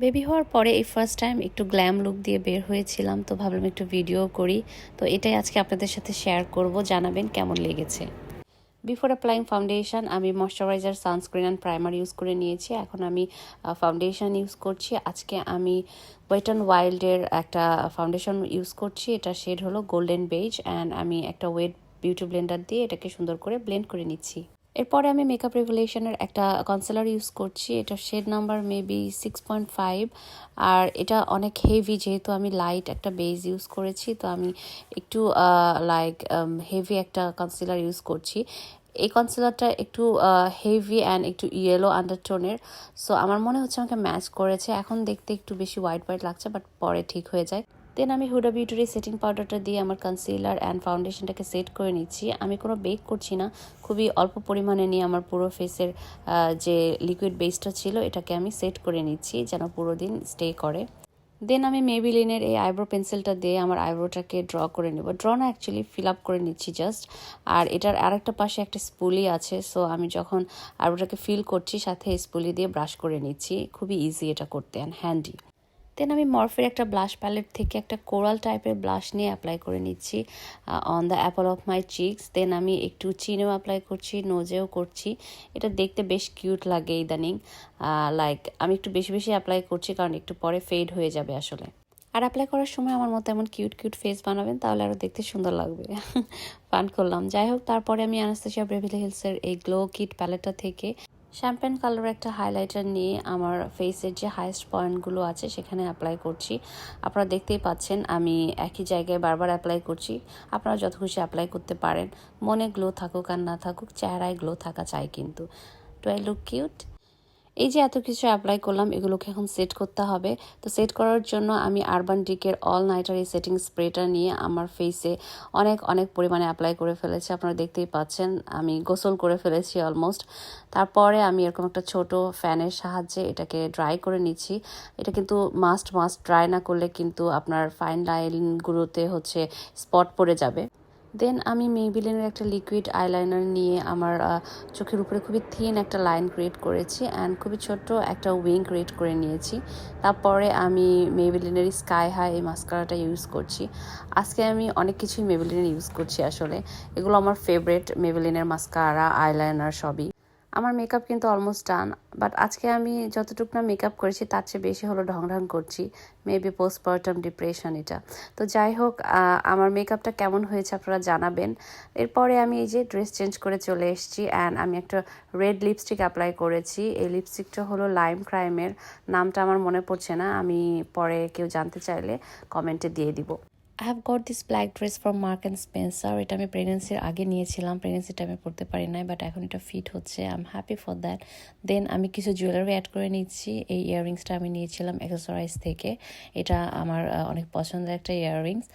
Baby. হওয়ার পরে এই ফার্স্ট টাইম একটু গ্ল্যাম লুক দিয়ে বের হয়েছিলাম, তো ভাবলাম একটু ভিডিও করি। তো এটাই আজকে আপনাদের সাথে শেয়ার করব, জানাবেন কেমন লেগেছে। বিফোর অ্যাপ্লাইং ফাউন্ডেশন আমি moisturiser sunscreen and primer use করে নিয়েছি। এখন আমি ফাউন্ডেশন ইউজ করছি। আজকে আমি ওয়েট অ্যান্ড ওয়াইল্ডের একটা ফাউন্ডেশন ইউজ করছি। এটা শেড হলো গোল্ডেন বেজ অ্যান্ড আমি একটা ওয়েট বিউটি ব্লেন্ডার দিয়ে এটাকে সুন্দর করে ব্লেন্ড করে নিচ্ছি। এরপরে আমি মেকআপ রেগুলেশনের একটা কনসেলার ইউজ করছি। এটা shade number maybe six point five আর এটা অনেক হেভি যেহেতু আমি লাইট একটা বেজ ইউজ করেছি, তো আমি একটু লাইক হেভি একটা কনসিলার ইউজ করছি। এই কনসিলারটা একটু হেভি অ্যান্ড একটু ইয়েলো আন্ডারটোনের সো আমার মনে হচ্ছে আমাকে ম্যাচ করেছে। এখন দেখতে একটু বেশি হোয়াইট হোয়াইট লাগছে বাট পরে ঠিক হয়ে যায়। দেন আমি হুডা বিউটির সেটিং পাউডারটা দিয়ে আমার কনসিলার অ্যান্ড ফাউন্ডেশনটাকে সেট করে নিচ্ছি। আমি কোনো বেক করছি না। খুবই অল্প পরিমাণে নিয়ে আমার পুরো ফেসের যে লিকুইড বেসটা ছিল, এটাকে আমি সেট করে নিচ্ছি যেন পুরো দিন স্টে করে। দেন আমি মেবিলিনের এই আইব্রো পেন্সিলটা দিয়ে আমার আইব্রোটাকে ড্র করে নেব। ড্র না অ্যাকচুয়ালি ফিল আপ করে নিচ্ছি জাস্ট আর এটার আরেকটা পাশে একটা স্পুলি আছে সো আমি যখন আইব্রোটাকে ফিল করছি, সাথে স্পুলি দিয়ে ব্রাশ করে নিচ্ছি। খুবই ইজি এটা করতে অ্যান্ড হ্যান্ডি দেন আমি মরফের একটা ব্লাশ প্যালেট থেকে একটা কোরাল টাইপের ব্লাশ নিয়ে অ্যাপ্লাই করে নিচ্ছি on the apple of my cheeks then আমি একটু চিনেও অ্যাপ্লাই করছি নোজেও করছি। এটা দেখতে বেশ কিউট লাগে ইদানিং লাইক আমি একটু বেশি বেশি অ্যাপ্লাই করছি কারণ একটু পরে ফেড হয়ে যাবে আসলে। আর অ্যাপ্লাই করার সময় আমার মতো এমন কিউট কিউট ফেস বানাবেন, তাহলে আরও দেখতে সুন্দর লাগবে। পান করলাম। যাই হোক, তারপরে আমি আনাস্তাসিয়া ব্রেভিলি হিলসের এই গ্লো কিট প্যালেটটা থেকে শ্যাম্পেন কালার একটা হাইলাইটার নিয়ে আমার ফেসের যে হাইস্ট পয়েন্টগুলো আছে সেখানে অ্যাপ্লাই করছি। আপনারা দেখতেই পাচ্ছেন আমি একই জায়গায় বারবার অ্যাপ্লাই করছি। আপনারা যত খুশি অ্যাপ্লাই করতে পারেন। মনে গ্লো থাকুক আর না থাকুক, চেহারায় গ্লো থাকা চাই কিন্তু। টু আই লুক কিউট এই যে এত কিছু অ্যাপ্লাই করলাম, এগুলোকে এখন সেট করতে হবে। তো সেট করার জন্য আমি আরবান ডিকের অল নাইটার এই সেটিং স্প্রেটা নিয়ে আমার ফেসে অনেক অনেক পরিমাণে অ্যাপ্লাই করে ফেলেছি। আপনারা দেখতেই পাচ্ছেন, আমি গোসল করে ফেলেছি অলমোস্ট তারপরে আমি এরকম একটা ছোট ফ্যানের সাহায্যে এটাকে ড্রাই করে নিচ্ছি। এটা কিন্তু মাস্ট মাস্ট ড্রাই না করলে কিন্তু আপনার ফাইন লাইনগুলোতে হচ্ছে স্পট পড়ে যাবে। দেন আমি মেবিলিনের একটা লিকুইড আইলাইনার নিয়ে আমার চোখের উপরে খুবই থিন একটা লাইন ক্রিয়েট করেছি অ্যান্ড খুবই ছোট্ট একটা উইং ক্রিয়েট করে নিয়েছি। তারপরে আমি মেবিলিনের স্কাই হাই এই মাস্কারাটা ইউজ করছি। আজকে আমি অনেক কিছুই মেবিলিনের ইউজ করছি আসলে। এগুলো আমার ফেভারেট মেবিলিনের মাস্কারা আইলাইনার সবই। আমার মেকআপ কিন্তু অলমোস্ট ডান বাট আজকে আমি যতটুকু না মেকআপ করেছি, তার চেয়ে বেশি হলো ঢং ঢং করছি মেবি পোস্টপার্টাম ডিপ্রেশন এটা। তো যাই হোক আমার মেকআপটা কেমন হয়েছে আপনারা জানাবেন। এরপরে আমি এই যে ড্রেস চেঞ্জ করে চলে এসেছি অ্যান্ড আমি একটা রেড লিপস্টিক অ্যাপ্লাই করেছি। এই লিপস্টিকটা হলো লাইম ক্রাইমের নামটা আমার মনে পড়ছে না, আমি পরে কেউ জানতে চাইলে কমেন্টে দিয়ে দিব। I have got this black dress from Mark and Spencer এটা আমি প্রেগনেন্সির আগে নিয়েছিলাম। প্রেগনেন্সি টাইমে পড়তে পারি নাই বাট এখন এটা ফিট হচ্ছে। I am happy for that then আমি কিছু জুয়েলারি অ্যাড করে নিচ্ছি। এই ইয়াররিংসটা আমি নিয়েছিলাম এক্সেসরাইজ থেকে। এটা আমার অনেক পছন্দের একটা ইয়াররিংস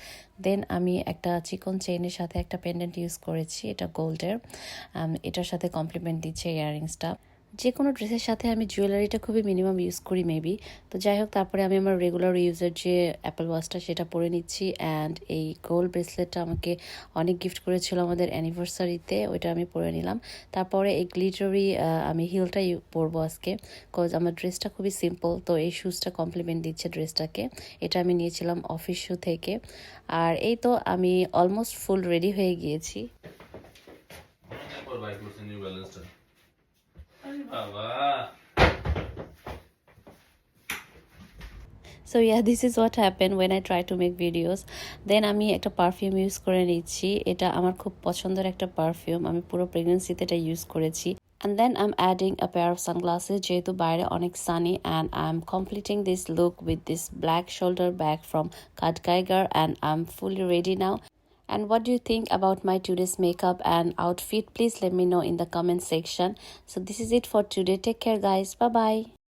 দেন আমি একটা চিকন চেইনের সাথে একটা পেন্ডেন্ট ইউজ করেছি। এটা গোল্ডের এটার সাথে কমপ্লিমেন্ট দিচ্ছে ইয়াররিংসটা যে কোনো ড্রেসের সাথে আমি জুয়েলারিটা খুবই মিনিমাম ইউজ করি মেবি তো যাই হোক, তারপরে আমি আমার রেগুলার ইউজের যে অ্যাপেল ওয়াচটা সেটা পরে নিচ্ছি অ্যান্ড এই গোল্ড ব্রেসলেটটা আমাকে অনেক গিফট করেছিল আমাদের অ্যানিভার্সারিতে ওইটা আমি পরে নিলাম। তারপরে এই গ্লিটারি আমি হিলটাই পরবো আজকে কজ আমার ড্রেসটা খুবই সিম্পল তো এই শুজটা কমপ্লিমেন্ট দিচ্ছে ড্রেসটাকে এটা আমি নিয়েছিলাম অফিস শু থেকে। আর এই তো আমি অলমোস্ট ফুল রেডি হয়ে গিয়েছি অনেক পর বাই করছে নিউ ব্যালেন্সটা আরে বাবা so yeah this is what happen when I try to make videos then আমি একটা পারফিউম ইউজ করে নিচ্ছি এটা আমার খুব পছন্দের একটা পারফিউম আমি পুরো প্রেগনেন্সিতে এটা করেছি And then I'm adding a pair of sunglasses যেহেতু বাইরে অনেক sunny and I'm completing this look with this black shoulder bag from Kat Geiger and I'm fully ready now. And what do you think about my today's makeup and outfit? Please let me know in the comment section. So this is it for today. Take care guys. Bye bye.